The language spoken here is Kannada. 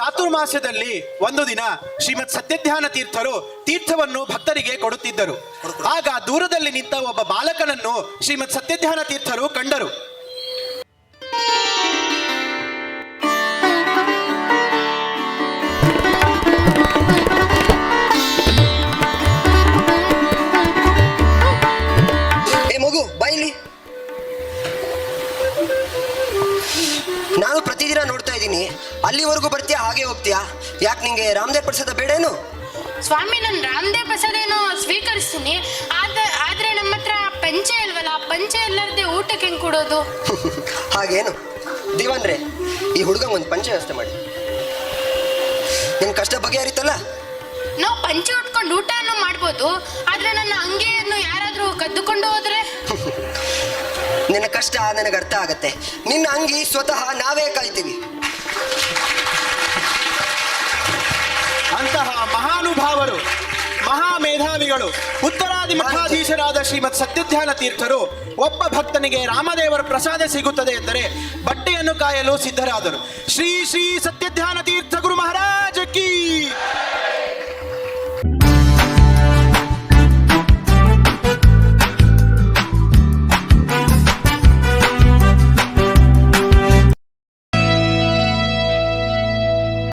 ಚಾತುರ್ಮಾಸ್ಯದಲ್ಲಿ ಒಂದು ದಿನ ಶ್ರೀಮತ್ ಸತ್ಯಧ್ಯಾನ ತೀರ್ಥರು ತೀರ್ಥವನ್ನು ಭಕ್ತರಿಗೆ ಕೊಡುತ್ತಿದ್ದರು. ಆಗ ದೂರದಲ್ಲಿ ನಿಂತ ಒಬ್ಬ ಬಾಲಕನನ್ನು ಶ್ರೀಮತ್ ಸತ್ಯಧ್ಯಾನ ತೀರ್ಥರು ಕಂಡರು. ನಾನು ಪ್ರತಿದಿನ ನೋಡ್ತಾ ಇದ್ದೀನಿ. ಅಲ್ಲಿವರೆಗೂ ಬರ್ತೀಯಾ ಹಾಗೆ ಹೋಗ್ತೀಯಾ? ಯಾಕೆ ನಿಂಗೆ ರಾಮದೇವ್ ಪ್ರಸಾದ ಬೇಡೇನು? ಸ್ವಾಮಿ ನಾನು ರಾಮದೇವ್ ಪ್ರಸಾದ ಏನೋ ಸ್ವೀಕರಿಸ್ತೀನಿ. ಆದ್ರೆ ಆದ್ರೆ ನಮ್ಮ ಹತ್ರ ಪಂಚೆ ಇಲ್ವಲ್ಲ ಆ ಪಂಚೆ ಇಲ್ಲದೆ ಊಟಕ್ಕೆ ಹೆಂಗ್ ಕೊಡೋದು? ಹಾಗೇನು? ದಿವಾನ್ರೆ ಈ ಹುಡುಗ ಒಂದು ಪಂಚೆ ವ್ಯವಸ್ಥೆ ಮಾಡಿ. ನಿನ್ ಕಷ್ಟ ಬಗೆಹರಿತಲ್ಲ? ನಾವು ಪಂಚೆ ಉಟ್ಕೊಂಡು ಊಟನೂ ಮಾಡ್ಬೋದು. ಆದ್ರೆ ನನ್ನ ಅಂಗಿಯನ್ನು ಯಾರಾದ್ರೂ ಕದ್ದುಕೊಂಡು ಹೋದ್ರೆ ಕಷ್ಟ ನನಗೆ ಅರ್ಥ ಆಗತ್ತೆ. ನಿನ್ನ ಅಂಗಿ ಸ್ವತಃ ನಾವೇ ಕಾಯ್ತೀವಿ ಅಂತಹ ಮಹಾನುಭಾವರು ಮಹಾಮೇಧಾವಿಗಳು ಉತ್ತರಾದಿ ಮಠಾಧೀಶರಾದ ಶ್ರೀಮತ್ ಸತ್ಯಧ್ಯಾನ ತೀರ್ಥರು ಒಬ್ಬ ಭಕ್ತನಿಗೆ ರಾಮದೇವರ ಪ್ರಸಾದ ಸಿಗುತ್ತದೆ ಎಂದರೆ ಬಟ್ಟೆಯನ್ನು ಕಾಯಲು ಸಿದ್ಧರಾದರು. ಶ್ರೀ ಶ್ರೀ ಸತ್ಯಧ್ಯಾನ ತೀರ್ಥ ಗುರು ಮಹಾರಾಜ!